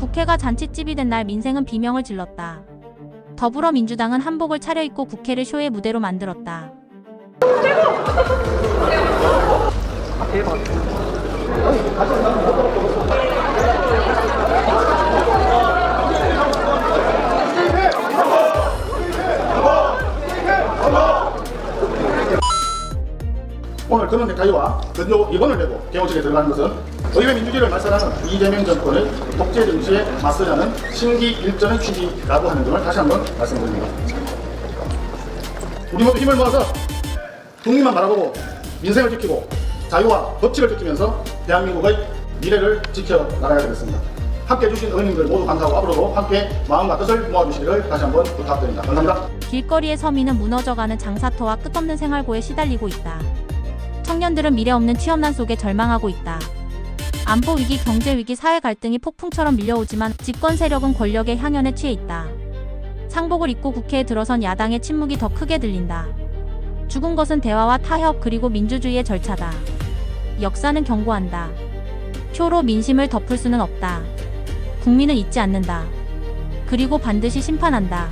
국회가 잔치집이 된 날 민생은 비명을 질렀다. 더불어민주당은 한복을 차려입고 국회를 쇼의 무대로 만들었다. 오늘 그런 넥타이와 근로 2번을 메고 개원식에 들어가는 것은 의회 민주주의를 말살하는 이재명 정권의 독재 정치에 맞서자는 신기 일전의 취지라고 하는 점을 다시 한번 말씀드립니다. 우리 모두 힘을 모아서 국민만 바라보고 민생을 지키고 자유와 법치를 지키면서 대한민국의 미래를 지켜나가야 되겠습니다. 함께 해주신 의원님들 모두 감사하고 앞으로도 함께 마음과 뜻을 모아주시기를 다시 한번 부탁드립니다. 감사합니다. 길거리의 서민은 무너져가는 장사터와 끝없는 생활고에 시달리고 있다. 청년들은 미래 없는 취업난 속에 절망하고 있다. 안보 위기, 경제 위기, 사회 갈등이 폭풍처럼 밀려오지만 집권 세력은 권력의 향연에 취해 있다. 상복을 입고 국회에 들어선 야당의 침묵이 더 크게 들린다. 죽은 것은 대화와 타협 그리고 민주주의의 절차다. 역사는 경고한다. 표로 민심을 덮을 수는 없다. 국민은 잊지 않는다. 그리고 반드시 심판한다.